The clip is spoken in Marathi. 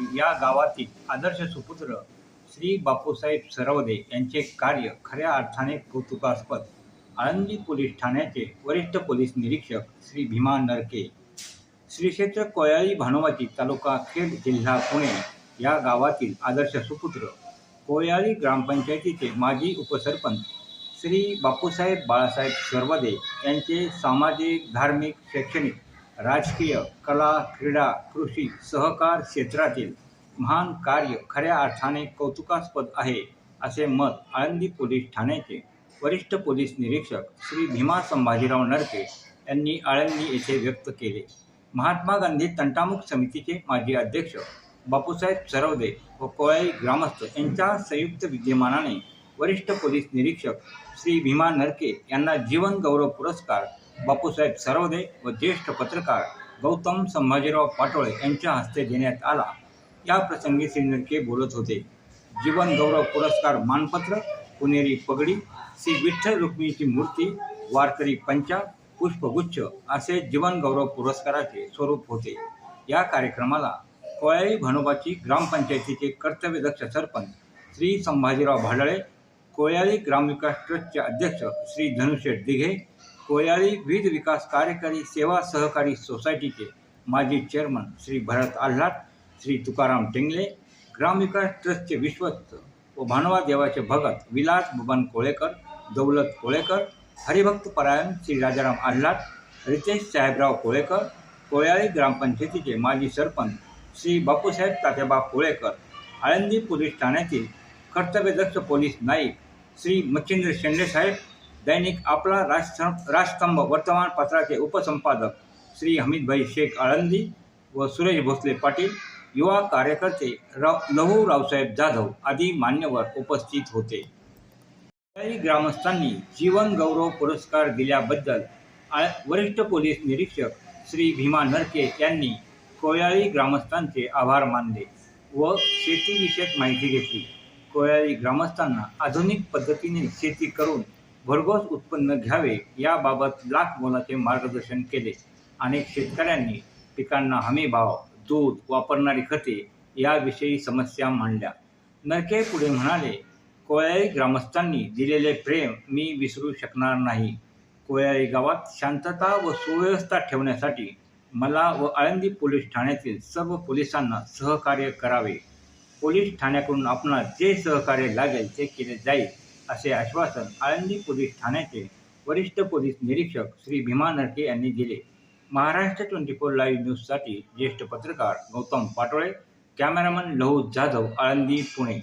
या गावातील आदर्श सुपुत्र श्री बापूसाहेब सरवदे यांचे कार्य खऱ्या अर्थाने कौतुकास्पद. आळंदी पोलीस ठाण्याचे वरिष्ठ पोलीस निरीक्षक श्री भीमा नरके. श्री क्षेत्र कोयाळी भानोबाची तालुका खेड जिल्हा पुणे या गावातील आदर्श सुपुत्र. कोयाळी ग्रामपंचायतीचे माजी उपसरपंच श्री बापूसाहेब बाळासाहेब सरवदे यांचे सामाजिक धार्मिक शैक्षणिक राजकीय कला क्रीडा कृषी सहकार क्षेत्रातील महान कार्य खऱ्या अर्थाने कौतुकास्पद आहे असे मत आळंदी पोलीस ठाण्याचे वरिष्ठ पोलीस निरीक्षक श्री भीमा संभाजीराव नरके यांनी आळंदी येथे व्यक्त केले. महात्मा गांधी तंटामुख समितीचे माजी अध्यक्ष बापूसाहेब सरवदे व कोळाई ग्रामस्थ यांच्या संयुक्त विद्यमानाने वरिष्ठ पोलीस निरीक्षक श्री भीमा नरके यांना जीवन गौरव पुरस्कार बापूसाहेब सरवदे व ज्येष्ठ पत्रकार गौतम संभाजीराव पाटोळे यांच्या हस्ते देण्यात आला. या प्रसंगी श्री नरके बोलत होते. जीवन गौरव पुरस्कार मानपत्र पुणेरी पगडी श्री विठ्ठल रुक्मिणीची मूर्ती वारकरी पंचा पुष्पगुच्छ असे जीवन गौरव पुरस्काराचे स्वरूप होते. या कार्यक्रमाला कोयाळी भानोबाची ग्रामपंचायतीचे कर्तव्यदक्ष सरपंच श्री संभाजीराव भाडळे कोयाळी ग्रामविकास ट्रस्टचे अध्यक्ष श्री धनुषेठ दिघे कोयाळी वीज विकास कार्यकारी सेवा सहकारी सोसायटीचे माजी चेअरमन श्री भरत आल्हाट श्री तुकाराम टेंगले ग्रामविकास ट्रस्टचे विश्वस्त व भानवा देवाचे भगत विलास बबन कोळेकर दौलत कोळेकर हरिभक्त परायण श्री राजाराम आल्हाट रितेश साहेबराव कोळेकर कोयाळी ग्रामपंचायतीचे माजी सरपंच श्री बापूसाहेब तात्याबा कोळेकर आळंदी पोलीस ठाण्यातील कर्तव्यदक्ष पोलीस नाईक श्री मच्छिंद्र शेंडेसाहेब दैनिक आपला राजस्तंभ राजस्तंभ वर्तमानपत्राचे उपसंपादक श्री हमीदभाई शेख आळंदी व सुरेश भोसले पाटील युवा कार्यकर्ते राव लहू रावसाहेब जाधव आदी मान्यवर उपस्थित होते. कोयाळी ग्रामस्थांनी जीवन गौरव पुरस्कार दिल्याबद्दल आ वरिष्ठ पोलीस निरीक्षक श्री भीमा नरके यांनी कोयाळी ग्रामस्थांचे आभार मानले व शेतीविषयक माहिती घेतली. कोयाळी ग्रामस्थांना आधुनिक पद्धतीने शेती करून भरघोस उत्पन्न घ्यावे याबाबत लाख मोलाचे मार्गदर्शन केले. अनेक शेतकऱ्यांनी पिकांना हमी भाव दूध वापरणारी खते याविषयी समस्या मांडल्या. नरके पुढे म्हणाले कोयाळी ग्रामस्थांनी दिलेले प्रेम मी विसरू शकणार नाही. कोयाळी गावात शांतता व सुव्यवस्था ठेवण्यासाठी मला व आळंदी पोलीस ठाण्यातील सर्व पोलिसांना सहकार्य करावे. पोलीस ठाण्याकडून आपणास जे सहकार्य लागेल ते केले जाईल. असे आश्वासन आळंदी पोलीस ठाण्याचे वरिष्ठ पोलीस निरीक्षक श्री भीमा नरके यांनी दिले. महाराष्ट्र ट्वेंटी फोर लाईव्ह न्यूजसाठी ज्येष्ठ पत्रकार गौतम पाटोळे कॅमेरामन लहू जाधव आळंदी पुणे.